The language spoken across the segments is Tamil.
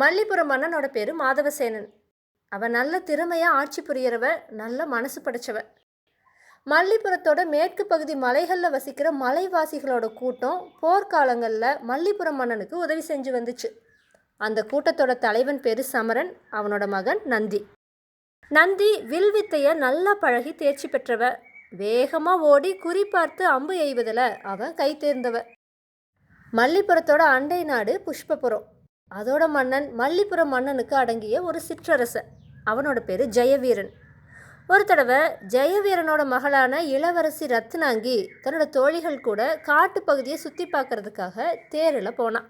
மல்லிபுரம் மன்னனோட பேர் மாதவசேனன். அவன் நல்ல திறமையாக ஆட்சி புரியறவ நல்ல மனசு படைச்சவ. மல்லிபுரத்தோட மேற்கு பகுதி மலைகளில் வசிக்கிற மலைவாசிகளோட கூட்டம் போர்க்காலங்களில் மல்லிபுரம் மன்னனுக்கு உதவி செஞ்சு வந்துச்சு. அந்த கூட்டத்தோட தலைவன் பேர் சமரன் அவனோட மகன் நந்தி. நந்தி வில்வித்தையை நல்லா பழகி தேர்ச்சி பெற்றவ. வேகமாக ஓடி குறி பார்த்து அம்பு எய்வதில் அவன் கை தேர்ந்தவ. மல்லிபுரத்தோட அண்டை நாடு புஷ்பபுரம். அதோட மன்னன் மல்லிப்புற மன்னனுக்கு அடங்கிய ஒரு சிற்றரசன் அவனோட பேர் ஜெயவீரன். ஒரு தடவை ஜெயவீரனோட மகளான இளவரசி ரத்னாங்கி தன்னோட தோழிகள் கூட காட்டு பகுதியை சுற்றி பார்க்கறதுக்காக தேரில் போனான்.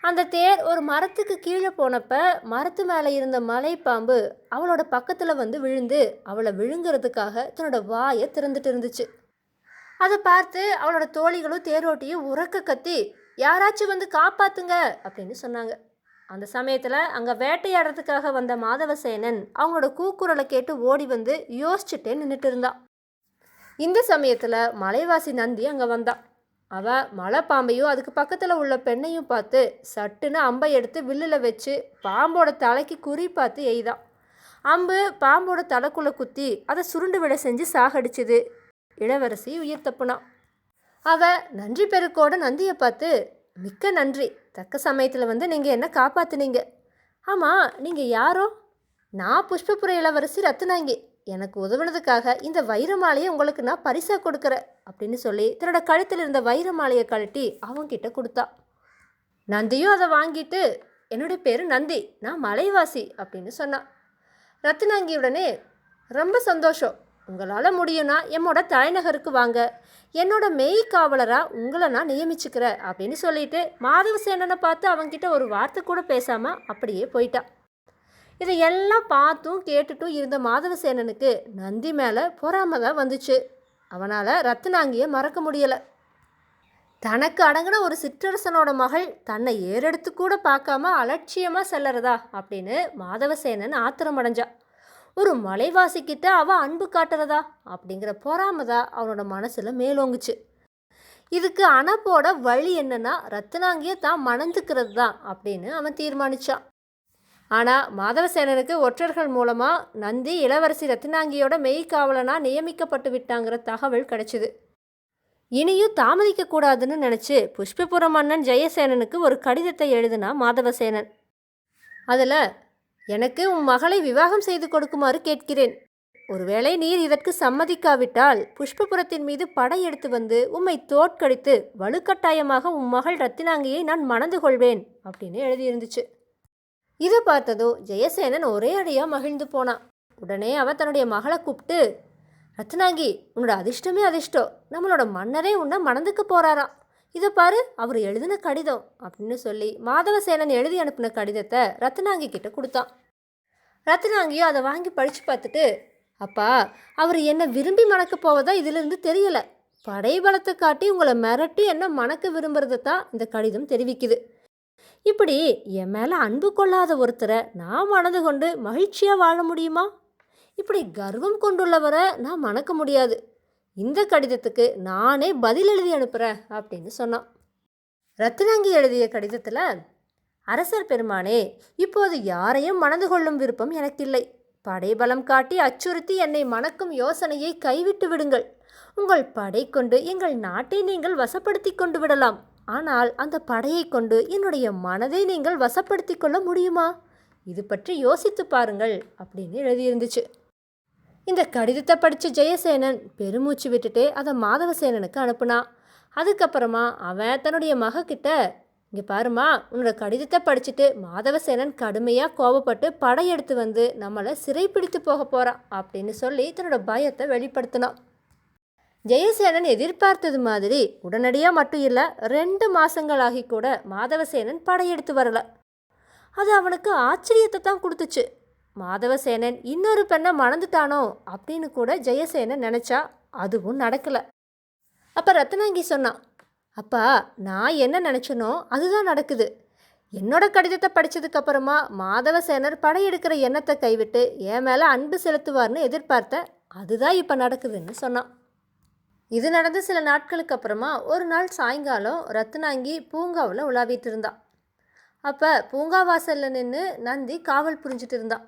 அந்த தேர் ஒரு மரத்துக்கு கீழே போனப்ப மரத்து மேலே இருந்த மலைப்பாம்பு அவளோட பக்கத்தில் வந்து விழுந்து அவளை விழுங்கிறதுக்காக தன்னோட வாயை திறந்துட்டு இருந்துச்சு. அதை பார்த்து அவளோட தோழிகளும் தேரோட்டியும் உறக்க கத்தி யாராச்சும் வந்து காப்பாத்துங்க அப்படின்னு சொன்னாங்க. அந்த சமயத்தில் அங்கே வேட்டையாடுறதுக்காக வந்த மாதவசேனன் அவங்களோட கூக்குரலை கேட்டு ஓடி வந்து யோசிச்சுட்டே நின்றுட்டு இருந்தான் இந்த சமயத்தில் மலைவாசி நந்தி அங்கே வந்தான் அவ மலைப்பாம்பையும் அதுக்கு பக்கத்தில் உள்ள பெண்ணையும் பார்த்து சட்டுன்னு அம்பை எடுத்து வில்லில் வச்சு பாம்போட தலைக்கு குறி பார்த்து எய்தான் அம்பு பாம்போட தலைக்குள்ளே குத்தி அதை சுருண்டு விட செஞ்சு சாகடிச்சுது. இளவரசி உயிர் தப்புனான் அவ நன்றி பெருக்கோட நந்தியை பார்த்து மிக்க நன்றி. தக்க சமயத்தில் வந்து நீங்கள் என்ன காப்பாத்துனீங்க? ஆமாம் நீங்கள் யாரோ? நான் புஷ்பபுர இளவரசி ரத்னாங்கி. எனக்கு உதவுனதுக்காக இந்த வைர மாலையை உங்களுக்கு நான் பரிசாக கொடுக்குறேன் அப்படின்னு சொல்லி தன்னோட கழுத்தில் இருந்த வைர மாலையை கழட்டி அவங்கிட்ட கொடுத்தா. நந்தியும் அதை வாங்கிட்டு என்னுடைய பேர் நந்தி. நான் மலைவாசி அப்படின்னு சொன்னான் ரத்னாங்கியுடனே ரொம்ப சந்தோஷம். உங்களால் முடியும்னா என்னோட தலைநகருக்கு வாங்க. என்னோட மெய் காவலராக உங்களை நான் நியமிச்சுக்கிறேன் அப்படின்னு சொல்லிட்டு மாதவசேனனை பார்த்து அவன்கிட்ட ஒரு வார்த்தை கூட பேசாமல் அப்படியே போயிட்டான் இதை எல்லாம் பார்த்தும் கேட்டுட்டும் இருந்த மாதவசேனனுக்கு நந்தி மேலே பொறாம தான் வந்துச்சு. அவனால் ரத்னாங்கியை மறக்க முடியலை. தனக்கு அடங்கின ஒரு சிற்றரசனோட மகள் தன்னை ஏறெடுத்து கூட பார்க்காம அலட்சியமாக செல்லறதா? அப்படின்னு மாதவசேனன் ஆத்திரம் அடைஞ்சா ஒரு மலைவாசிக்கிட்ட அவ அன்பு காட்டுறதா? அப்படிங்கிற பொறாம தான் அவனோட மனசில் மேலோங்குச்சு. இதுக்கு அனப்போட வழி என்னன்னா ரத்னாங்கியை தான் மணந்துக்கிறது தான் அப்படின்னு அவன் தீர்மானிச்சான். ஆனால் மாதவசேனனுக்கு ஒற்றர்கள் மூலமாக நந்தி இளவரசி ரத்னாங்கியோட மெய்க்காவலனாக நியமிக்கப்பட்டு விட்டாங்கிற தகவல் கிடைச்சிது. இனியும் தாமதிக்கக்கூடாதுன்னு நினச்சி புஷ்பபுரம் மன்னன் ஜெயசேனனுக்கு ஒரு கடிதத்தை எழுதினா மாதவசேனன். அதில் எனக்கு உன் மகளை விவாகம் செய்து கொடுக்குமாறு கேட்கிறேன். ஒருவேளை நீர் இதற்கு சம்மதிக்காவிட்டால் புஷ்பபுரத்தின் மீது படையெடுத்து வந்து உம்மை தோற்கடித்து வலுக்கட்டாயமாக உன் மகள் ரத்தினாங்கியை நான் மணந்து கொள்வேன் அப்படின்னு எழுதியிருந்துச்சு. இதை பார்த்ததோ ஜெயசேனன் ஒரே அடியாக மகிழ்ந்து போனான். உடனே அவன் தன்னுடைய மகளை கூப்பிட்டு ரத்னாங்கி உன்னோட அதிர்ஷ்டமே அதிர்ஷ்டம். நம்மளோட மன்னரே உன்னை மணந்துக்கு போறாராம். இதை பாரு அவர் எழுதின கடிதம் அப்படின்னு சொல்லி மாதவசேனன் எழுதி அனுப்பின கடிதத்தை ரத்னாங்கி கிட்ட கொடுத்தான். ரத்னாங்கியும் அதை வாங்கி படித்து பார்த்துட்டு அப்பா அவர் என்னை விரும்பி மணக்க போவதா இதிலிருந்து படை படைபலத்தை காட்டி உங்களை மிரட்டி என்ன மணக்க விரும்புறதை தான் இந்த கடிதம் தெரிவிக்குது. இப்படி என் மேலே அன்பு கொள்ளாத ஒருத்தரை நான் மணந்து கொண்டு மகிழ்ச்சியாக வாழ முடியுமா? இப்படி கர்வம் கொண்டுள்ளவரை நான் மணக்க முடியாது. இந்த கடிதத்துக்கு நானே பதில் எழுதி அனுப்புகிறேன் அப்படின்னு சொன்னான். ரத்னாங்கி எழுதிய கடிதத்தில் அரசர் பெருமானே இப்போது யாரையும் மணந்து கொள்ளும் விருப்பம் எனக்கில்லை. படைபலம் காட்டி அச்சுறுத்தி என்னை மணக்கும் யோசனையை கைவிட்டு விடுங்கள். உங்கள் படை கொண்டு எங்கள் நாட்டை நீங்கள் வசப்படுத்தி கொண்டு விடலாம். ஆனால் அந்த படையை கொண்டு என்னுடைய மனதை நீங்கள் வசப்படுத்தி கொள்ள முடியுமா? இது பற்றி யோசித்து பாருங்கள் அப்படின்னு எழுதியிருந்துச்சு. இந்த கடிதத்தை படித்த ஜெயசேனன் பெருமூச்சு விட்டுட்டு அதை மாதவசேனனுக்கு அனுப்புனான் அதுக்கப்புறமா அவன் தன்னுடைய மகக்கிட்ட இங்கே பாருமா உன்னோட கடிதத்தை படிச்சுட்டு மாதவசேனன் கடுமையாக கோபப்பட்டு படையெடுத்து வந்து நம்மளை சிறைப்பிடித்து போக போகிறான் அப்படின்னு சொல்லி தன்னோட பயத்தை வெளிப்படுத்தினான். ஜெயசேனன் எதிர்பார்த்தது மாதிரி உடனடியாக மட்டும் இல்லை ரெண்டு மாதங்களாகி கூட மாதவசேனன் படையெடுத்து வரல. அது அவனுக்கு ஆச்சரியத்தை தான் கொடுத்துச்சு. மாதவசேனன் இன்னொரு பெண்ணை மணந்துட்டானோ அப்படின்னு கூட ஜெயசேனன் நினச்சா அதுவும் நடக்கலை. அப்போ ரத்னாங்கி சொன்னான் அப்பா நான் என்ன நினச்சனோ அதுதான் நடக்குது. என்னோட கடிதத்தை படித்ததுக்கப்புறமா மாதவசேனர் படையெடுக்கிற எண்ணத்தை கைவிட்டு என் மேலே அன்பு செலுத்துவார்னு எதிர்பார்த்தேன் அதுதான் இப்போ நடக்குதுன்னு சொன்னான். இது நடந்து சில நாட்களுக்கு அப்புறமா ஒரு நாள் சாயங்காலம் ரத்னாங்கி பூங்காவில் உலாவிட்டு இருந்தான் அப்போ பூங்கா வாசலில் நின்று நந்தி காவல் புரிஞ்சிட்டு இருந்தான்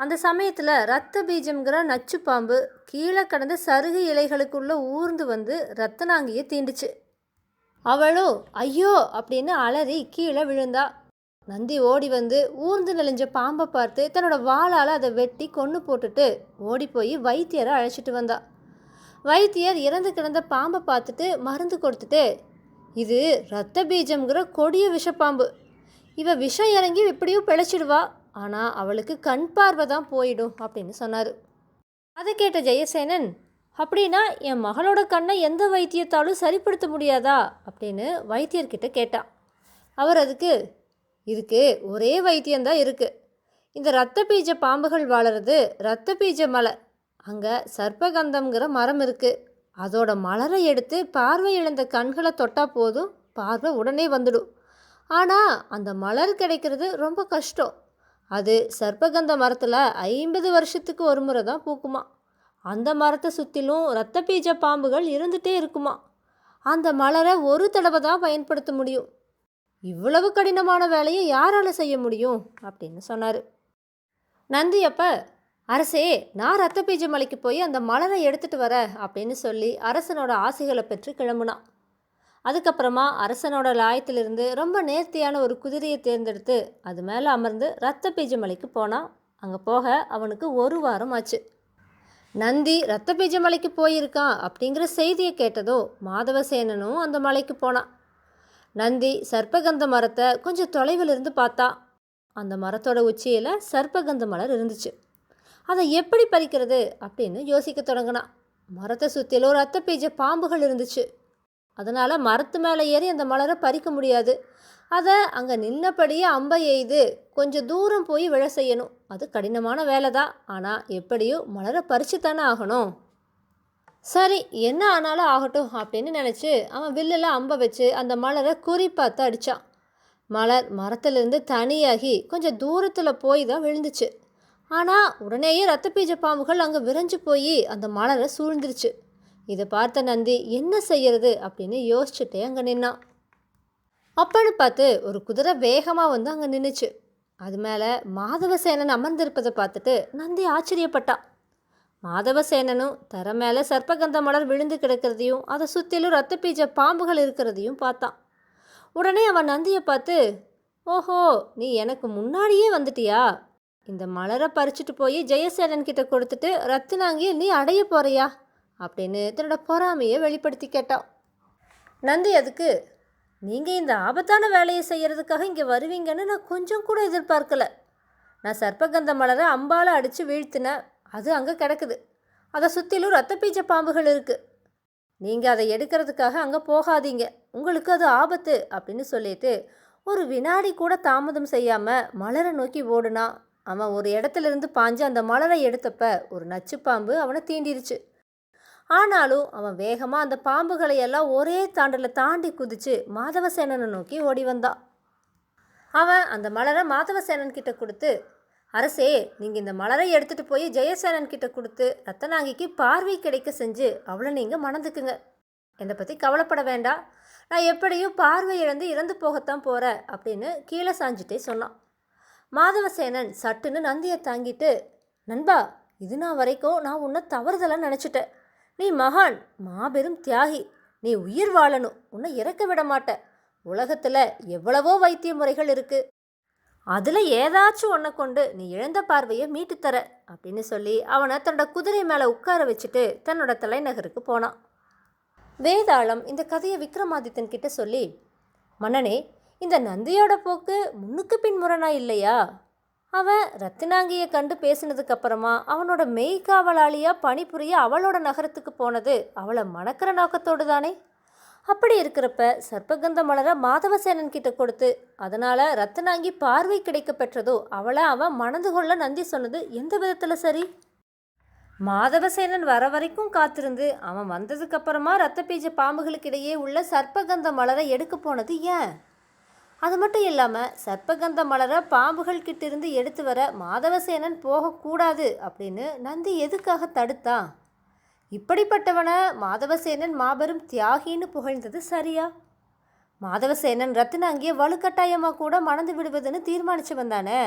அந்த சமயத்தில் ரத்த பீஜம்ங்கிற நச்சு பாம்பு கீழே கடந்த சருகு இலைகளுக்குள்ளே ஊர்ந்து வந்து ரத்தனாங்கியை தீண்டுச்சு. அவளோ ஐயோ அப்படின்னு அலறி கீழே விழுந்தா. நந்தி ஓடி வந்து ஊர்ந்து நெளிஞ்ச பாம்பை பார்த்து தன்னோட வாளால் அதை வெட்டி கொன்று போட்டுட்டு ஓடி போய் வைத்தியரை அழைச்சிட்டு வந்தா. வைத்தியர் இறந்து கிடந்த பாம்பை பார்த்துட்டு மருந்து கொடுத்துட்டு இது ரத்த பீஜம்ங்கிற கொடிய விஷப்பாம்பு. இவ விஷம் இறங்கி எப்படியும் பிழைச்சிடுவா. ஆனால் அவளுக்கு கண் பார்வை தான் போயிடும் அப்படின்னு சொன்னார். அதை கேட்ட ஜெயசேனன் அப்படின்னா என் மகளோட கண்ணை எந்த வைத்தியத்தாலும் சரிப்படுத்த முடியாதா? அப்படின்னு வைத்தியர்கிட்ட கேட்டான். அவர் அதுக்கு இதுக்கு ஒரே வைத்தியம்தான் இருக்குது இந்த ரத்த பீஜ பாம்புகள் வாழறது ரத்த பீஜ மலை. அங்கே சர்ப்பகந்தம்ங்கிற மரம் இருக்குது அதோட மலரை எடுத்து பார்வை இழந்த கண்களை தொட்டால் போதும் பார்வை உடனே வந்துடும். ஆனால் அந்த மலர் கிடைக்கிறது ரொம்ப கஷ்டம். அது சர்ப்பகந்த மரத்தில் ஐம்பது வருஷத்துக்கு ஒரு முறை தான் பூக்குமா? அந்த மரத்தை சுற்றிலும் ரத்த பீஜ பாம்புகள் இருந்துகிட்டே இருக்குமா? அந்த மலரை ஒரு தடவை தான் பயன்படுத்த முடியும். இவ்வளவு கடினமான வேலையை யாரால் செய்ய முடியும்? அப்படின்னு சொன்னார். நந்தி அப்போ அரசே நான் ரத்த பீஜ மலைக்கு போய் அந்த மலரை எடுத்துகிட்டு வர அப்படின்னு சொல்லி அரசனோட ஆசைகளை பெற்று கிளம்புனான் அதுக்கப்புறமா அரசனோட லாயத்திலிருந்து ரொம்ப நேர்த்தியான ஒரு குதிரையை தேர்ந்தெடுத்து அது மேலே அமர்ந்து ரத்த பீஜ மலைக்கு போனான் அங்கே போக அவனுக்கு ஒரு வாரம் ஆச்சு. நந்தி ரத்த பீஜ மலைக்கு போயிருக்கான் அப்படிங்கிற செய்தியை கேட்டதோ மாதவசேனனும் அந்த மலைக்கு போனான் நந்தி சர்ப்பகந்த மரத்தை கொஞ்சம் தொலைவில் இருந்து பார்த்தா. அந்த மரத்தோட உச்சியில் சர்ப்பகந்த மலர் இருந்துச்சு. அதை எப்படி பறிக்கிறது அப்படின்னு யோசிக்க தொடங்கினான் மரத்தை சுற்றிலும் ரத்த பீஜ பாம்புகள் இருந்துச்சு. அதனால் மரத்து மேலே ஏறி அந்த மலரை பறிக்க முடியாது. அதை அங்கே நின்னபடியே அம்பை எய்து கொஞ்சம் தூரம் போய் விழ செய்யணும். அது கடினமான வேலை தான் ஆனால் எப்படியும் மலரை பறித்து தானே ஆகணும். சரி என்ன ஆனாலும் ஆகட்டும் அப்படின்னு நினச்சி அவன் வில்லில் அம்பை வச்சு அந்த மலரை குறி பார்த்து அடித்தான் மலர் மரத்துலேருந்து தனியாகி கொஞ்சம் தூரத்தில் போய் தான் விழுந்துச்சு. ஆனால் உடனேயே ரத்த பீஜ பாம்புகள் அங்கே விரைஞ்சு போய் அந்த மலரை சூழ்ந்துருச்சு. இதை பார்த்த நந்தி என்ன செய்யறது? அப்படின்னு யோசிச்சுட்டே அங்கே நின்னான் அப்பன்னு பார்த்து ஒரு குதிரை வேகமாக வந்து அங்கே நின்றுச்சு அது மேலே மாதவசேனன் அமர்ந்திருப்பதை பார்த்துட்டு நந்தி ஆச்சரியப்பட்டான் மாதவசேனனும் தர மேலே சர்ப்பகந்த மலர் விழுந்து கிடக்கிறதையும் அதை சுற்றிலும் ரத்த பீஜ பாம்புகள் இருக்கிறதையும் பார்த்தான் உடனே அவன் நந்தியை பார்த்து ஓஹோ நீ எனக்கு முன்னாடியே வந்துட்டியா? இந்த மலரை பறிச்சுட்டு போய் ஜெயசேனன் கிட்ட கொடுத்துட்டு ரத்தினாங்கி நீ அடைய போறியா? அப்படின்னு தன்னோட பொறாமையை வெளிப்படுத்தி கேட்டான் நந்தி அதுக்கு நீங்கள் இந்த ஆபத்தான வேலையை செய்கிறதுக்காக இங்கே வருவீங்கன்னு நான் கொஞ்சம் கூட எதிர்பார்க்கல. நான் சர்ப்பகந்த மலரை அம்பால் அடித்து வீழ்த்தினேன் அது அங்கே கிடக்குது. அதை சுற்றிலும் ரத்த பீஜ பாம்புகள் இருக்குது நீங்கள் அதை எடுக்கிறதுக்காக அங்கே போகாதீங்க. உங்களுக்கு அது ஆபத்து அப்படின்னு சொல்லிட்டு ஒரு வினாடி கூட தாமதம் செய்யாமல் மலரை நோக்கி ஓடுனா அவன் ஒரு இடத்துல இருந்து பாஞ்சு அந்த மலரை எடுத்தப்ப ஒரு நச்சுப்பாம்பு அவனை தீண்டிருச்சு. ஆனாலும் அவன் வேகமாக அந்த பாம்புகளை எல்லாம் ஒரே தாண்டில் தாண்டி குதிச்சு மாதவசேனனை நோக்கி ஓடி வந்தான் அவன் அந்த மலரை மாதவசேனன் கிட்ட கொடுத்து அரசே நீங்கள் இந்த மலரை எடுத்துகிட்டு போய் ஜெயசேனன் கிட்ட கொடுத்து ரத்தனாங்கிக்கு பார்வை கிடைக்க செஞ்சு அவளை நீங்கள் மணந்துக்குங்க. என்னை பற்றி கவலைப்பட வேண்டாம் நான் எப்படியும் பார்வை இழந்து இறந்து போகத்தான் போகிறேன் அப்படின்னு கீழே சாஞ்சிட்டே சொன்னான். மாதவசேனன் சட்டுன்னு நந்தியை தாங்கிட்டு நண்பா இது நான் வரைக்கும் நான் உன்னை தவறுதலாக நினச்சிட்டேன். நீ மகான் மாபெரும் தியாகி. நீ உயிர் வாழணும். உன்னை இறக்க விட மாட்ட உலகத்தில் எவ்வளவோ வைத்திய முறைகள் இருக்கு. அதில் ஏதாச்சும் ஒன்றை கொண்டு நீ இழந்த பார்வையை மீட்டு தர அப்படின்னு சொல்லி அவனை தன்னோட குதிரை மேலே உட்கார வச்சுட்டு தன்னோட தலைநகருக்கு போனான். வேதாளம் இந்த கதையை விக்ரமாதித்தன் கிட்ட சொல்லி மன்னனே இந்த நந்தியோட போக்கு முன்னுக்கு பின்முரணா இல்லையா? அவன் ரத்தினாங்கியை கண்டு பேசினதுக்கப்புறமா அவனோட மெய்காவலாளியாக பணிபுரிய அவளோட நகரத்துக்கு போனது அவளை மணக்கிற நோக்கத்தோடு தானே அப்படி இருக்கிறப்ப சர்ப்பகந்த மலரை மாதவசேனன் கிட்ட கொடுத்து அதனால் ரத்தினாங்கி பார்வை கிடைக்க பெற்றதோ அவளை அவன் மணந்து கொள்ள நந்தி சொன்னது எந்த விதத்தில் சரி? மாதவசேனன் வர வரைக்கும் காத்திருந்து அவன் வந்ததுக்கப்புறமா ரத்த பீஜ பாம்புகளுக்கு இடையே உள்ள சர்ப்பகந்த மலரை எடுக்க போனது ஏன்? அது மட்டும் இல்லாமல் சர்ப்பகந்த மலரை பாம்புகள் கிட்டிருந்து எடுத்து வர மாதவசேனன் போகக்கூடாது அப்படின்னு நந்தி எதுக்காக தடுத்தான் இப்படிப்பட்டவனை மாதவசேனன் மாபெரும் தியாகின்னு புகழ்ந்தது சரியா? மாதவசேனன் ரத்தினாங்கியை வலுக்கட்டாயமாக கூட மணந்து விடுவதுன்னு தீர்மானிச்சவன் வந்தானே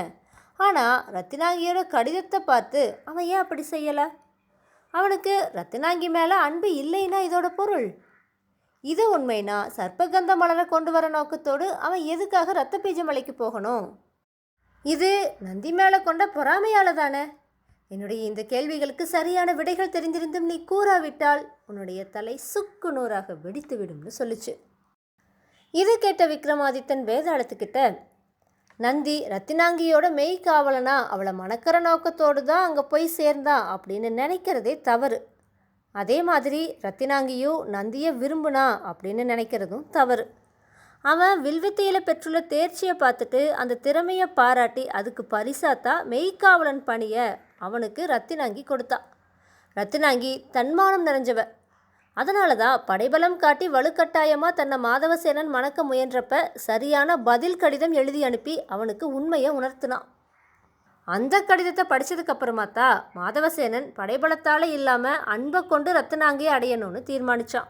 ஆனால் ரத்தினாங்கியோட கடிதத்தை பார்த்து அவன் ஏன் அப்படி செய்யலை? அவனுக்கு ரத்தினாங்கி மேலே அன்பு இல்லைன்னா இதோட பொருள்? இது உண்மைனா சர்ப்பகந்த மலரை கொண்டு வர நோக்கத்தோடு அவன் எதுக்காக ரத்த பீஜமலைக்கு போகணும்? இது நந்தி மேலே கொண்ட பொறாமையால தானே? என்னுடைய இந்த கேள்விகளுக்கு சரியான விடைகள் தெரிந்திருந்தும் நீ கூறாவிட்டால் உன்னுடைய தலை சுக்கு நூறாக வெடித்து விடும்னு சொல்லுச்சு. இது கேட்ட விக்ரமாதித்தன் வேதாளத்துக்கிட்ட நந்தி ரத்தினாங்கியோட மெய் காவலனா அவளை மணக்கிற நோக்கத்தோடு தான் அங்கே போய் சேர்ந்தான் அப்படின்னு நினைக்கிறதே தவறு. அதே மாதிரி ரத்தினாங்கியும் நந்தியை விரும்புனா அப்படின்னு நினைக்கிறதும் தவறு. அவன் வில்வித்தையில் பெற்றுள்ள தேர்ச்சியை பார்த்துட்டு அந்த திறமையை பாராட்டி அதுக்கு பரிசாத்தா மெய்க்காவலன் பணியை அவனுக்கு ரத்தினாங்கி கொடுத்தா. ரத்தினாங்கி தன்மானம் நிறைஞ்சவ. அதனால தான் படைபலம் காட்டி வலுக்கட்டாயமாக தன்னை மாதவசேனன் மணக்க முயன்றப்ப சரியான பதில் கடிதம் எழுதி அனுப்பி அவனுக்கு உண்மையை உணர்த்தினான். அந்த கடிதத்தை படித்ததுக்கு அப்புறமா தான் மாதவசேனன் படைபலத்தால் இல்லாமல் அன்பை கொண்டு ரத்தினாங்கியை அடையணும்னு தீர்மானித்தான்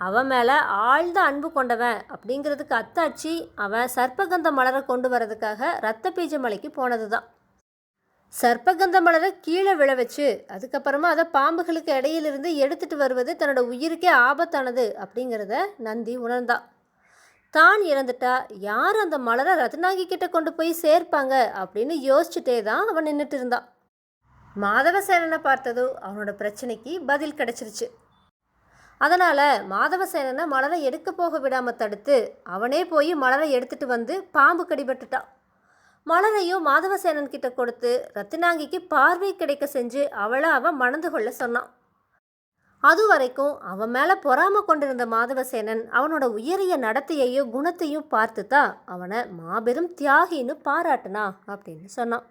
அவன் மேலே ஆழ்ந்த அன்பு கொண்டவன் அப்படிங்கிறதுக்கு அத்தாட்சி அவன் சர்ப்பகந்த மலரை கொண்டு வரதுக்காக ரத்த பீஜ மலைக்கு போனது தான் சர்ப்பகந்த மலரை கீழே விழ வச்சு அதுக்கப்புறமா அதை பாம்புகளுக்கு இடையிலிருந்து எடுத்துட்டு வருவது தன்னோட உயிருக்கே ஆபத்தானது அப்படிங்கிறத நந்தி உணர்ந்தான் தான் இறந்துட்டா யார் அந்த மலரை ரத்னாகி கிட்ட கொண்டு போய் சேர்ப்பாங்க அப்படின்னு யோசிச்சுட்டே தான் அவன் நின்றுட்டு இருந்தான் மாதவசேனனை பார்த்ததோ அவனோட பிரச்சனைக்கு பதில் கிடைச்சிருச்சு. அதனால் மாதவசேனனை மலரை எடுக்க போக விடாமல் தடுத்து அவனே போய் மலரை எடுத்துட்டு வந்து பாம்பு கடிபட்டுட்டான் மலரையும் மாதவசேனன் கிட்ட கொடுத்து ரத்தினாங்கிக்கு பார்வை கிடைக்க செஞ்சு அவளை அவன் மணந்து கொள்ள சொன்னான். அது வரைக்கும் அவன் மேலே பொறாம கொண்டிருந்த மாதவசேனன் அவனோட உயரிய நடத்தையையும் குணத்தையும் பார்த்து தான் அவனை மாபெரும் தியாகின்னு பாராட்டுனா அப்படின்னு சொன்னான்.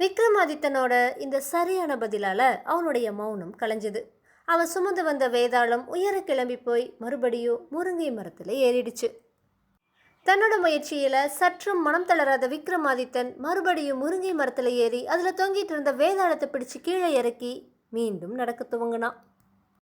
விக்ரமாதித்தனோட இந்த சரியான பதிலால் அவனுடைய மௌனம் கலைஞ்சது. அவன் சுமந்து வந்த வேதாளம் உயர கிளம்பி போய் மறுபடியும் முருங்கை மரத்தில் ஏறிடுச்சு. தன்னோட முயற்சியில் சற்றும் மனம் தளராத விக்ரமாதித்தன் மறுபடியும் முருங்கை மரத்தில் ஏறி அதில் தொங்கிட்டு இருந்த வேதாளத்தை பிடிச்சு கீழே இறக்கி மீண்டும் நடக்க துவங்கினான்.